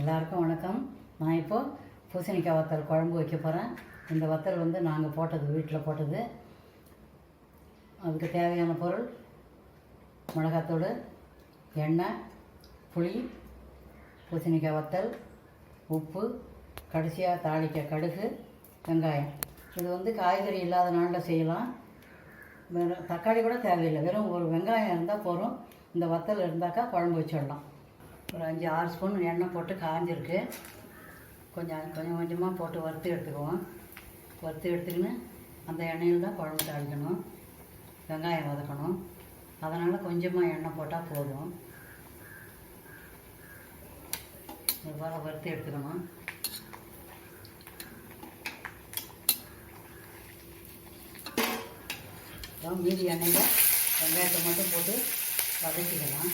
எல்லாருக்கும் வணக்கம். நான் இப்போது பூசணிக்காய் வத்தல் குழம்பு வைக்க போகிறேன் இந்த வத்தல் வந்து நாங்கள் போட்டது வீட்டில் போட்டது. அதுக்கு தேவையான பொருள் மிளகாத்தூள் எண்ணெய் புளி பூசணிக்காய் வத்தல் உப்பு கடைசியாக தாளிக்க கடுகு வெங்காயம். இது வந்து காய்கறி இல்லாத நாளில் செய்யலாம். வெறும் தக்காளி கூட தேவையில்லை. வெறும் ஒரு வெங்காயம் இருந்தால் போதும். இந்த வத்தல் இருந்தாக்கா குழம்பு வச்சிடலாம். ஒரு அஞ்சு ஆறு ஸ்பூன் எண்ணெய் போட்டு காஞ்சிருக்கு. கொஞ்சம் கொஞ்சம் கொஞ்சமாக போட்டு வறுத்து எடுத்துக்குவோம். வறுத்து எடுத்துக்கின்னு அந்த எண்ணெயில் தான் குழம்பு தாளிக்கணும். வெங்காயம் வதக்கணும். அதனால் கொஞ்சமாக எண்ணெய் போட்டால் போதும். இது போல் வறுத்து எடுத்துக்கணும். மீதி எண்ணெயில் வெங்காயத்தை மட்டும் போட்டு வதக்கிக்கலாம்.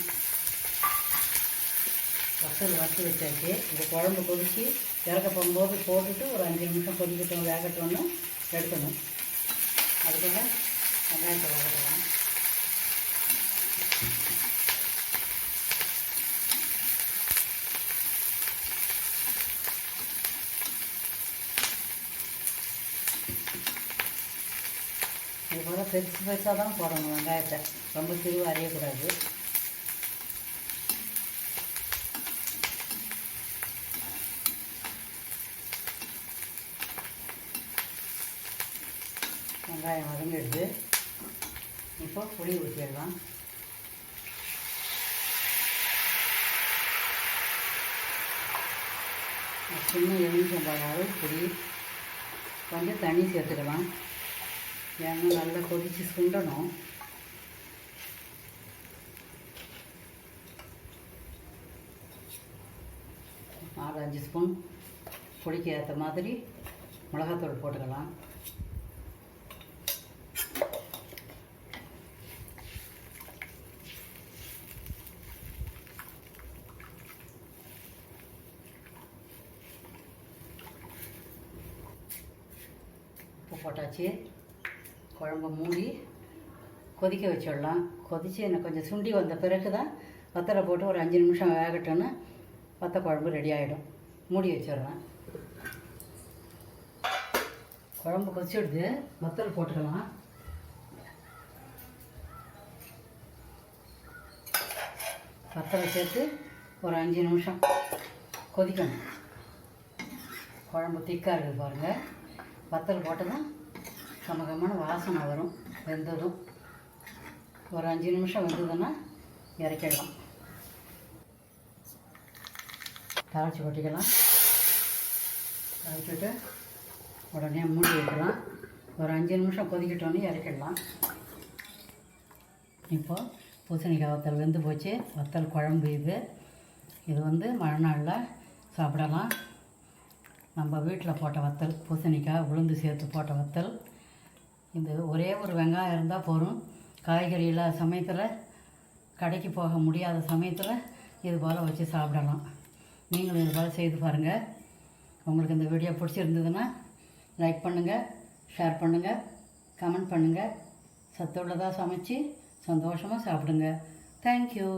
வத்தல் வறுத்து வச்சாச்சு. இந்த குழம்பு கொதித்து இறக்க போகும்போது போட்டுட்டு ஒரு அஞ்சு நிமிஷம் கொதிக்கட்டும் வேகட்டோன்னு எடுக்கணும். அதுக்குள்ள வெங்காயத்தை வதக்கலாம். இது போல் பெருசு பெருசாக தான் போடணும் வெங்காயத்தை. ரொம்ப சிறுவ அறியக்கூடாது வெங்காயம் வதங்கிடுது. இப்போ புளி ஊற்றிடலாம் சின்ன எலுமிச்சம்பழம் அளவு புளி. கொஞ்சம் தண்ணி சேர்த்துக்கலாம். ஏன்னா நல்லா கொதித்து சுண்டணும். நாலு அஞ்சு ஸ்பூன் புளிக்கு ஏற்ற மாதிரி மிளகாத்தூள் போட்டுக்கலாம். போட்டாச்சு. குழம்பு மூடி கொதிக்க வச்சிடலாம். கொதித்து எனக்கு கொஞ்சம் சுண்டி வந்த பிறகு தான் வத்தலை போட்டு ஒரு அஞ்சு நிமிஷம் வேகட்டோன்னு வத்த குழம்பு ரெடி ஆகிடும் மூடி வச்சிடுறேன் குழம்பு கொதிச்சுடுது. வத்தல் போட்டுக்கலாம். வத்தலை சேர்த்து ஒரு அஞ்சு நிமிஷம் கொதிக்கணும். குழம்பு திக்காக இருக்குது பாருங்கள் வத்தல் போட்டதும் கமகமான வாசனை வரும். வெந்ததும் ஒரு அஞ்சு நிமிஷம் வெந்ததுன்னா இறக்கிடலாம். தாளித்து கொட்டிக்கலாம். தாளிச்சுட்டு உடனே மூடி வைக்கலாம். ஒரு அஞ்சு நிமிஷம் கொதிக்கட்டோன்னு இறக்கிடலாம். இப்போ பூசணிக்காய் வத்தல் வெந்து போச்சு. வத்தல் குழம்பு இது. இது வந்து மழை நாளில் சாப்பிடலாம். நம்ம வீட்டில் போட்ட வத்தல் பூசணிக்காய் உளுந்து சேர்த்து போட்ட வத்தல். இது ஒரே ஒரு வெங்காயம் இருந்தால் போதும். காய்கறி இல்லாத சமயத்தில் கடைக்கு போக முடியாத சமயத்தில் இது போல் வச்சு சாப்பிடலாம். நீங்களும் இது போல் செய்து பாருங்கள் உங்களுக்கு இந்த வீடியோ பிடிச்சிருந்ததுன்னா லைக் பண்ணுங்கள் ஷேர் பண்ணுங்கள் கமெண்ட் பண்ணுங்கள் சத்துள்ளதாக சமைச்சு சந்தோஷமாக சாப்பிடுங்க. தேங்க்யூ